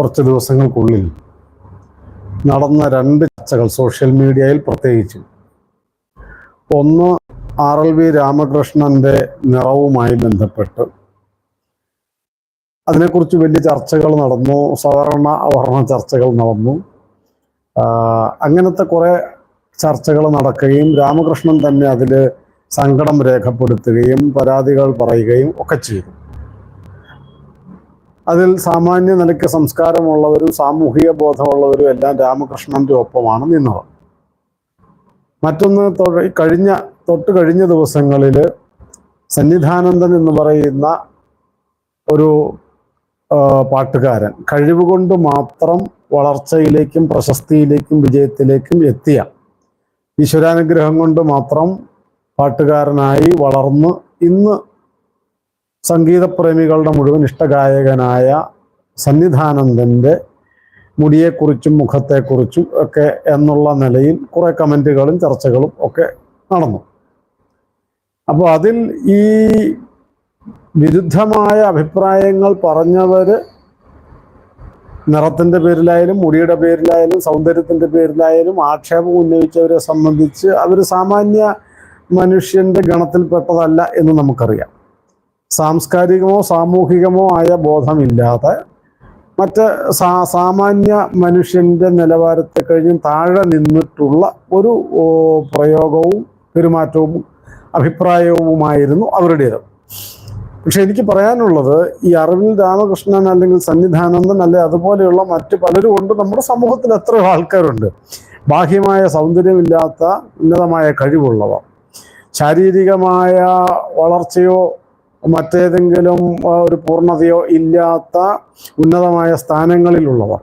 കുറച്ച് ദിവസങ്ങൾക്കുള്ളിൽ നടന്ന രണ്ട് ചർച്ചകൾ സോഷ്യൽ മീഡിയയിൽ പ്രത്യേകിച്ച്. ഒന്ന് ആർ എൽ വി രാമകൃഷ്ണന്റെ നിറവുമായി ബന്ധപ്പെട്ട്. അതിനെക്കുറിച്ച് വലിയ ചർച്ചകൾ നടന്നു സവർണ അവർണ ചർച്ചകൾ നടന്നു. അങ്ങനത്തെ കുറെ ചർച്ചകൾ നടക്കുകയും രാമകൃഷ്ണൻ തന്നെ അതിൽ സങ്കടം രേഖപ്പെടുത്തുകയും പരാതികൾ പറയുകയും ഒക്കെ ചെയ്തു. അതിൽ സാമാന്യ നിലയ്ക്ക് സംസ്കാരമുള്ളവരും സാമൂഹിക ബോധമുള്ളവരും എല്ലാം രാമകൃഷ്ണന്റെ ഒപ്പമാണ് നിന്നത്. മറ്റൊന്ന് കഴിഞ്ഞ തൊട്ട് കഴിഞ്ഞ ദിവസങ്ങളിൽ സന്നിധാനന്ദൻ എന്ന് പറയുന്ന ഒരു പാട്ടുകാരൻ കഴിവുകൊണ്ട് മാത്രം വളർച്ചയിലേക്കും പ്രശസ്തിയിലേക്കും വിജയത്തിലേക്കും എത്തിയ ഈശ്വരാനുഗ്രഹം കൊണ്ട് മാത്രം പാട്ടുകാരനായി വളർന്ന് ഇന്ന് സംഗീതപ്രേമികളുടെ മുഴുവൻ ഇഷ്ടഗായകനായ സന്നിധാനന്ദന്റെ മുടിയെക്കുറിച്ചും മുഖത്തെക്കുറിച്ചും ഒക്കെ എന്നുള്ള നിലയിൽ കുറേ കമന്റുകളും ചർച്ചകളും ഒക്കെ നടന്നു. അപ്പോൾ അതിൽ ഈ വിരുദ്ധമായ അഭിപ്രായങ്ങൾ പറഞ്ഞവർ നിറത്തിന്റെ പേരിലായാലും മുടിയുടെ പേരിലായാലും സൗന്ദര്യത്തിന്റെ പേരിലായാലും ആക്ഷേപം ഉന്നയിച്ചവരെ സംബന്ധിച്ച് അവർ സാമാന്യ മനുഷ്യന്റെ ഗണത്തിൽപ്പെട്ടതല്ല എന്ന് നമുക്കറിയാം. സാംസ്കാരികമോ സാമൂഹികമോ ആയ ബോധമില്ലാതെ മറ്റ് സാ സാമാന്യ മനുഷ്യന്റെ നിലവാരത്തെ കഴിഞ്ഞും താഴെ നിന്നിട്ടുള്ള ഒരു പ്രയോഗവും പെരുമാറ്റവും അഭിപ്രായവുമായിരുന്നു അവരുടേത്. പക്ഷെ എനിക്ക് പറയാനുള്ളത് ഈ അറിവിൽ രാമകൃഷ്ണൻ അല്ലെങ്കിൽ സന്നിധാനന്ദൻ അല്ലെ അതുപോലെയുള്ള മറ്റ് പലരും ഉണ്ട് നമ്മുടെ സമൂഹത്തിൽ എത്രയോ ആൾക്കാരുണ്ട്. ബാഹ്യമായ സൗന്ദര്യമില്ലാത്ത ഉന്നതമായ കഴിവുള്ളവ ശാരീരികമായ വളർച്ചയോ മറ്റേതെങ്കിലും ഒരു പൂർണതയോ ഇല്ലാത്ത ഉന്നതമായ സ്ഥാനങ്ങളിലുള്ളവർ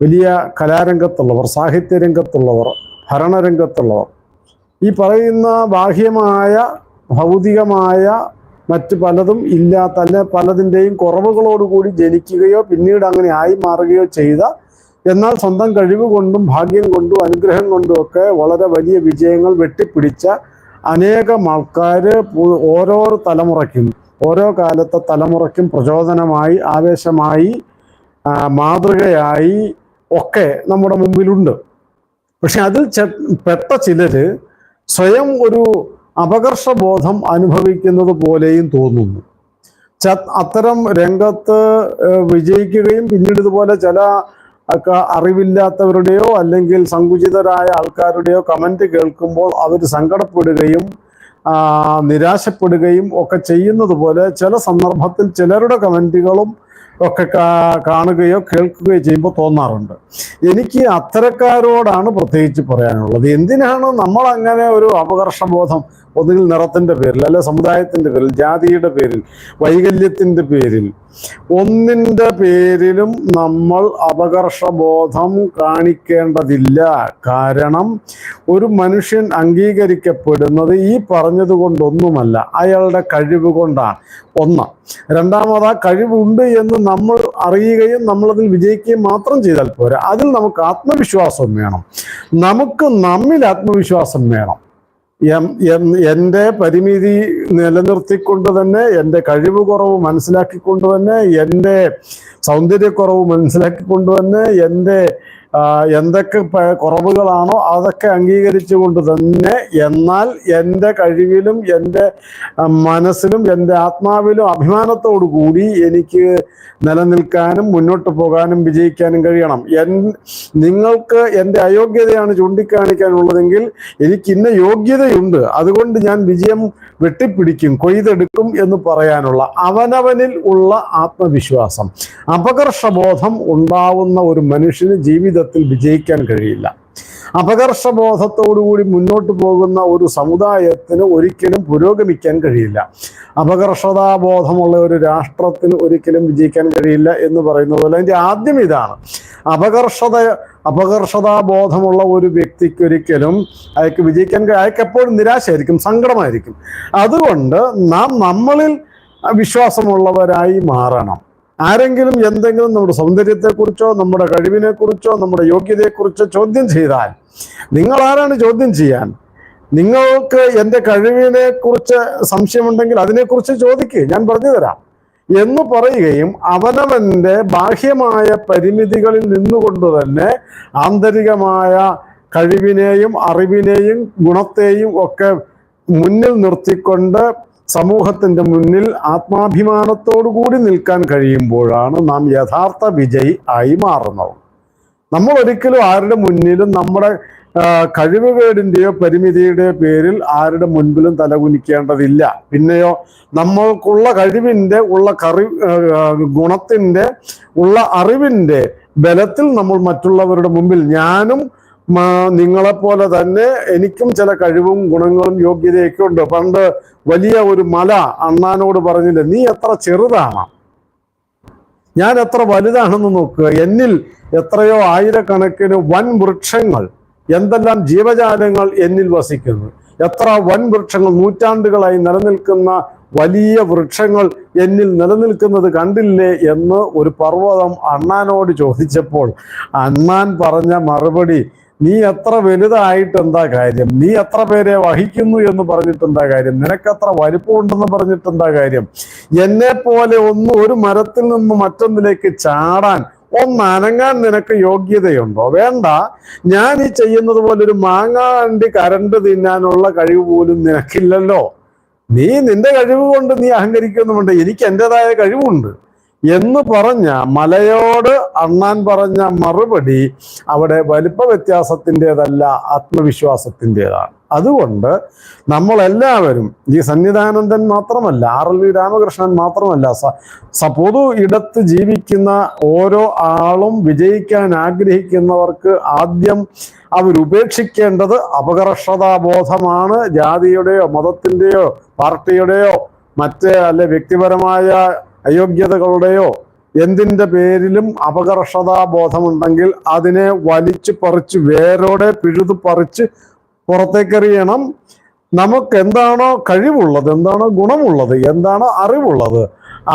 വലിയ കലാരംഗത്തുള്ളവർ സാഹിത്യരംഗത്തുള്ളവർ ഭരണരംഗത്തുള്ളവർ ഈ പറയുന്ന ബാഹ്യമായ ഭൗതികമായ മറ്റ് പലതും ഇല്ലാത്ത അല്ലെ പലതിന്റെയും കുറവുകളോടുകൂടി ജനിക്കുകയോ പിന്നീട് അങ്ങനെ ആയി മാറുകയോ ചെയ്ത എന്നാൽ സ്വന്തം കഴിവ് കൊണ്ടും ഭാഗ്യം കൊണ്ടും അനുഗ്രഹം കൊണ്ടും ഒക്കെ വളരെ വലിയ വിജയങ്ങൾ വെട്ടിപ്പിടിച്ച അനേകം ആൾക്കാർ ഓരോ തലമുറയ്ക്കും ഓരോ കാലത്തെ തലമുറയ്ക്കും പ്രചോദനമായി ആവേശമായി മാതൃകയായി ഒക്കെ നമ്മുടെ മുമ്പിലുണ്ട്. പക്ഷെ അതിൽ പെട്ട ചിലര് സ്വയം ഒരു അപകർഷബോധം അനുഭവിക്കുന്നത് പോലെയും തോന്നുന്നു. അത്തരം രംഗത്ത് വിജയിക്കുകയും പിന്നീട് ഇതുപോലെ ചില അറിവില്ലാത്തവരുടെയോ അല്ലെങ്കിൽ സങ്കുചിതരായ ആൾക്കാരുടെയോ കമന്റ് കേൾക്കുമ്പോൾ അവർ സങ്കടപ്പെടുകയും നിരാശപ്പെടുകയും ഒക്കെ ചെയ്യുന്നത് പോലെ ചില സന്ദർഭത്തിൽ ചിലരുടെ കമന്റുകളും ഒക്കെ കാണുകയോ കേൾക്കുകയോ ചെയ്യുമ്പോൾ തോന്നാറുണ്ട്. എനിക്ക് അത്തരക്കാരോടാണ് പ്രത്യേകിച്ച് പറയാനുള്ളത്. എന്തിനാണ് നമ്മൾ അങ്ങനെ ഒരു അപകർഷബോധം ഒന്നുകിൽ നിറത്തിന്റെ പേരിൽ അല്ലെ സമുദായത്തിന്റെ പേരിൽ ജാതിയുടെ പേരിൽ വൈകല്യത്തിന്റെ പേരിൽ. ഒന്നിന്റെ പേരിലും നമ്മൾ അപകർഷബോധം കാണിക്കേണ്ടതില്ല. കാരണം ഒരു മനുഷ്യൻ അംഗീകരിക്കപ്പെടുന്നത് ഈ പറഞ്ഞത് കൊണ്ടൊന്നുമല്ല. അയാളുടെ കഴിവ് കൊണ്ടാണ്. ഒന്ന്. രണ്ടാമത് ആ കഴിവുണ്ട് എന്ന് നമ്മൾ അറിയുകയും നമ്മളതിൽ വിജയിക്കുകയും മാത്രം ചെയ്താൽ പോരാ. അതിൽ നമുക്ക് ആത്മവിശ്വാസം വേണം. നമുക്ക് നമ്മിൽ ആത്മവിശ്വാസം വേണം. എന്റെ പരിമിതി നിലനിർത്തിക്കൊണ്ട് തന്നെ എന്റെ കഴിവ് കുറവ് മനസ്സിലാക്കിക്കൊണ്ട് തന്നെ എന്റെ സൗന്ദര്യക്കുറവ് മനസ്സിലാക്കിക്കൊണ്ട് തന്നെ എന്റെ എന്തൊക്കെ കുറവുകളാണോ അതൊക്കെ അംഗീകരിച്ചുകൊണ്ട് തന്നെ എന്നാൽ എന്റെ കഴിവിലും എന്റെ മനസ്സിലും എന്റെ ആത്മാവിലും അഭിമാനത്തോടു കൂടി എനിക്ക് നിലനിൽക്കാനും മുന്നോട്ട് പോകാനും വിജയിക്കാനും കഴിയണം. എൻ നിങ്ങൾക്ക് എന്റെ അയോഗ്യതയാണ് ചൂണ്ടിക്കാണിക്കാനുള്ളതെങ്കിൽ എനിക്ക് ഇന്ന യോഗ്യതയുണ്ട്. അതുകൊണ്ട് ഞാൻ വിജയം വെട്ടിപ്പിടിക്കും കൊയ്തെടുക്കും എന്ന് പറയാനുള്ള അവനവനിൽ ഉള്ള ആത്മവിശ്വാസം. അപകർഷബോധം ഉണ്ടാവുന്ന ഒരു മനുഷ്യന് ജീവിതത്തിൽ വിജയിക്കാൻ കഴിയില്ല. അപകർഷബോധത്തോടുകൂടി മുന്നോട്ട് പോകുന്ന ഒരു സമുദായത്തിന് ഒരിക്കലും പുരോഗമിക്കാൻ കഴിയില്ല. അപകർഷതാബോധമുള്ള ഒരു രാഷ്ട്രത്തിന് ഒരിക്കലും വിജയിക്കാൻ കഴിയില്ല എന്ന് പറയുന്നത് പോലെ അതിന്റെ ആദ്യം ഇതാണ്. അപകർഷത അപകർഷതാബോധമുള്ള ഒരു വ്യക്തിക്ക് ഒരിക്കലും അയാൾക്ക് വിജയിക്കാൻ അയാൾക്ക് എപ്പോഴും നിരാശയായിരിക്കും സങ്കടമായിരിക്കും. അതുകൊണ്ട് നാം നമ്മളിൽ വിശ്വാസമുള്ളവരായി മാറണം. ആരെങ്കിലും എന്തെങ്കിലും നമ്മുടെ സൗന്ദര്യത്തെക്കുറിച്ചോ നമ്മുടെ കഴിവിനെക്കുറിച്ചോ നമ്മുടെ യോഗ്യതയെക്കുറിച്ചോ ചോദ്യം ചെയ്താൽ നിങ്ങൾ ആരാണ് ചോദ്യം ചെയ്യാൻ? നിങ്ങൾക്ക് എന്റെ കഴിവിനെ കുറിച്ച് സംശയമുണ്ടെങ്കിൽ അതിനെക്കുറിച്ച് ചോദിക്കുക ഞാൻ പറഞ്ഞു തരാം. എന്ന് പറയുകയും അവനവന്റെ ബാഹ്യമായ പരിമിതികളിൽ നിന്നുകൊണ്ട് തന്നെ ആന്തരികമായ കഴിവിനെയും അറിവിനെയും ഗുണത്തെയും ഒക്കെ മുന്നിൽ നിർത്തിക്കൊണ്ട് സമൂഹത്തിന്റെ മുന്നിൽ ആത്മാഭിമാനത്തോടു കൂടി നിൽക്കാൻ കഴിയുമ്പോഴാണ് നാം യഥാർത്ഥ വിജയി ആയി മാറുന്നത്. നമ്മൾ ഒരിക്കലും ആരുടെ മുന്നിലും നമ്മുടെ കഴിവുകേടിന്റെയോ പരിമിതിയുടെയോ പേരിൽ ആരുടെ മുൻപിലും തലകുനിക്കേണ്ടതില്ല. പിന്നെയോ നമ്മൾക്കുള്ള കഴിവിന്റെ ഉള്ള കറി ഗുണത്തിന്റെ ഉള്ള അറിവിന്റെ ബലത്തിൽ നമ്മൾ മറ്റുള്ളവരുടെ മുമ്പിൽ ഞാനും നിങ്ങളെപ്പോലെ തന്നെ എനിക്കും ചില കഴിവും ഗുണങ്ങളും യോഗ്യതയൊക്കെ ഉണ്ട്. പണ്ട് വലിയ ഒരു മല അണ്ണാനോട് പറഞ്ഞില്ല നീ എത്ര ചെറുതാണ്? ഞാൻ എത്ര വലുതാണെന്ന് നോക്കുക എന്നിൽ എത്രയോ ആയിരക്കണക്കിന് വൻ വൃക്ഷങ്ങൾ എന്തെല്ലാം ജീവജാലങ്ങൾ എന്നിൽ വസിക്കുന്നു. എത്ര വൻ വൃക്ഷങ്ങൾ നൂറ്റാണ്ടുകളായി നിലനിൽക്കുന്ന വലിയ വൃക്ഷങ്ങൾ എന്നിൽ നിലനിൽക്കുന്നത് കണ്ടില്ലേ? എന്ന് ഒരു പർവതം അണ്ണാനോട് ചോദിച്ചപ്പോൾ അണ്ണാൻ പറഞ്ഞ മറുപടി നീ എത്ര വലുതായിട്ട് എന്താ കാര്യം? നീ എത്ര പേരെ വഹിക്കുന്നു എന്ന് പറഞ്ഞിട്ട് എന്താ കാര്യം? നിനക്കത്ര വലിപ്പമുണ്ടെന്ന് പറഞ്ഞിട്ട് എന്താ കാര്യം? എന്നെ പോലെ ഒന്ന് ഒരു മരത്തിൽ നിന്ന് മറ്റൊന്നിലേക്ക് ചാടാൻ ഒന്ന് അനങ്ങാൻ നിനക്ക് യോഗ്യതയുണ്ടോ? വേണ്ട. ഞാൻ ഈ ചെയ്യുന്നത് പോലെ ഒരു മാങ്ങാണ്ടി കരണ്ട് തിന്നാനുള്ള കഴിവ് പോലും നിനക്കില്ലല്ലോ. നീ നിന്റെ കഴിവ് കൊണ്ട് നീ അഹങ്കരിക്കുന്നുമുണ്ട്. എനിക്ക് എന്റെതായ കഴിവുണ്ട്. എന്ന് പറഞ്ഞ മലയോട് അണ്ണാൻ പറഞ്ഞ മറുപടി അവിടെ വലിപ്പ വ്യത്യാസത്തിന്റെതല്ല ആത്മവിശ്വാസത്തിന്റെതാണ്. അതുകൊണ്ട് നമ്മളെല്ലാവരും ഈ സന്നിധാനന്ദൻ മാത്രമല്ല ആർ എൽ വി രാമകൃഷ്ണൻ മാത്രമല്ല സ പൊതു ഇടത്ത് ജീവിക്കുന്ന ഓരോ ആളും വിജയിക്കാൻ ആഗ്രഹിക്കുന്നവർക്ക് ആദ്യം അവരുപേക്ഷിക്കേണ്ടത് അപകർഷതാബോധമാണ് ജാതിയുടെയോ മതത്തിന്റെയോ പാർട്ടിയുടെയോ മറ്റേ അല്ലെ വ്യക്തിപരമായ അയോഗ്യതകളുടെയോ എന്തിന്റെ പേരിലും അപകർഷതാബോധമുണ്ടെങ്കിൽ അതിനെ വലിച്ചു പറിച്ച് വേരോടെ പിഴുതു പറിച്ച് പുറത്തേക്കെറിയണം. നമുക്ക് എന്താണോ കഴിവുള്ളത് എന്താണോ ഗുണമുള്ളത് എന്താണോ അറിവുള്ളത്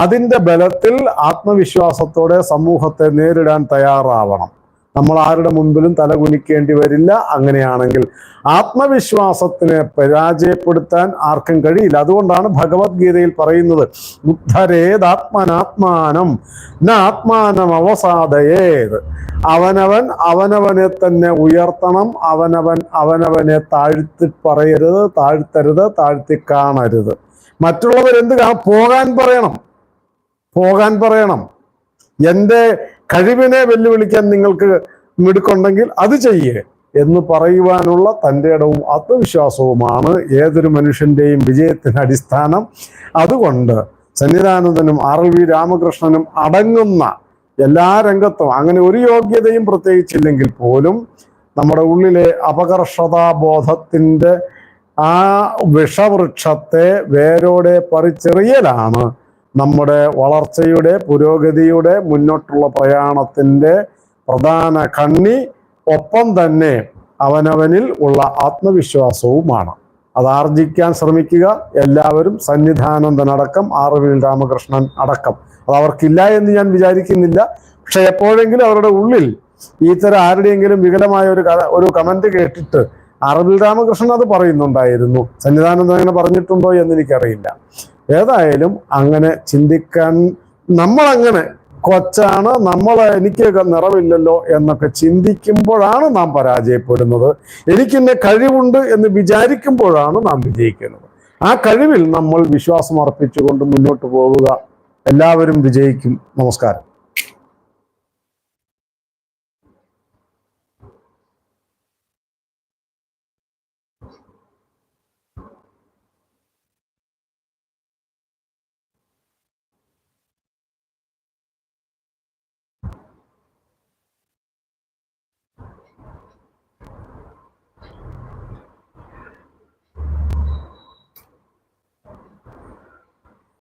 അതിന്റെ ബലത്തിൽ ആത്മവിശ്വാസത്തോടെ സമൂഹത്തെ നേരിടാൻ തയ്യാറാവണം. നമ്മൾ ആരുടെ മുൻപിലും തലകുനിക്കേണ്ടി വരില്ല. അങ്ങനെയാണെങ്കിൽ ആത്മവിശ്വാസത്തിനെ പരാജയപ്പെടുത്താൻ ആർക്കും കഴിയില്ല. അതുകൊണ്ടാണ് ഭഗവത്ഗീതയിൽ പറയുന്നത് ഉദ്ധരേതാത്മനാത്മാനം ആത്മാനം അവസാദയേത്. അവനവൻ അവനവനെ തന്നെ ഉയർത്തണം അവനവൻ അവനവനെ താഴ്ത്തി പറയരുത് താഴ്ത്തരുത് താഴ്ത്തി കാണരുത്. മറ്റുള്ളവരെന്ത് പോകാൻ പറയണം. പോകാൻ പറയണം. എന്റെ കഴിവിനെ വെല്ലുവിളിക്കാൻ നിങ്ങൾക്ക് മിടുക്കുണ്ടെങ്കിൽ അത് ചെയ്യേ എന്ന് പറയുവാനുള്ള തന്റെ ഇടവും ആത്മവിശ്വാസവുമാണ് ഏതൊരു മനുഷ്യന്റെയും വിജയത്തിന് അടിസ്ഥാനം. അതുകൊണ്ട് സന്നിധാനന്ദനും ആർ വി രാമകൃഷ്ണനും അടങ്ങുന്ന എല്ലാ രംഗത്തും അങ്ങനെ ഒരു യോഗ്യതയും പ്രത്യേകിച്ചില്ലെങ്കിൽ പോലും നമ്മുടെ ഉള്ളിലെ അപകർഷതാബോധത്തിന്റെ ആ വിഷവൃക്ഷത്തെ വേരോടെ പറിച്ചെറിയലാണ് നമ്മുടെ വളർച്ചയുടെ പുരോഗതിയുടെ മുന്നോട്ടുള്ള പ്രയാണത്തിന്റെ പ്രധാന കണ്ണി ഒപ്പം തന്നെ അവനവനിൽ ഉള്ള ആത്മവിശ്വാസവുമാണ്. അത് ആർജിക്കാൻ ശ്രമിക്കുക. എല്ലാവരും സന്നിധാനന്ദനടക്കം ആറുവിൽ രാമകൃഷ്ണൻ അടക്കം. അത് അവർക്കില്ല എന്ന് ഞാൻ വിചാരിക്കുന്നില്ല. പക്ഷെ എപ്പോഴെങ്കിലും അവരുടെ ഉള്ളിൽ ഇത്തരം ആരുടെയെങ്കിലും വികലമായ ഒരു ഒരു കമന്റ് കേട്ടിട്ട് അറബിൽ രാമകൃഷ്ണൻ അത് പറയുന്നുണ്ടായിരുന്നു. സന്നിധാനന്ദൻ അങ്ങനെ പറഞ്ഞിട്ടുണ്ടോ എന്ന് എനിക്കറിയില്ല. ഏതായാലും അങ്ങനെ ചിന്തിക്കാൻ നമ്മളങ്ങനെ കൊച്ചാണ് നമ്മൾ എനിക്ക് നിറവില്ലല്ലോ എന്നൊക്കെ ചിന്തിക്കുമ്പോഴാണ് നാം പരാജയപ്പെടുന്നത്. എനിക്കിന്നെ കഴിവുണ്ട് എന്ന് വിചാരിക്കുമ്പോഴാണ് നാം വിജയിക്കുന്നത്. ആ കഴിവിൽ നമ്മൾ വിശ്വാസം അർപ്പിച്ചുകൊണ്ട് മുന്നോട്ട് പോവുക. എല്ലാവരും വിജയിക്കും. നമസ്കാരം.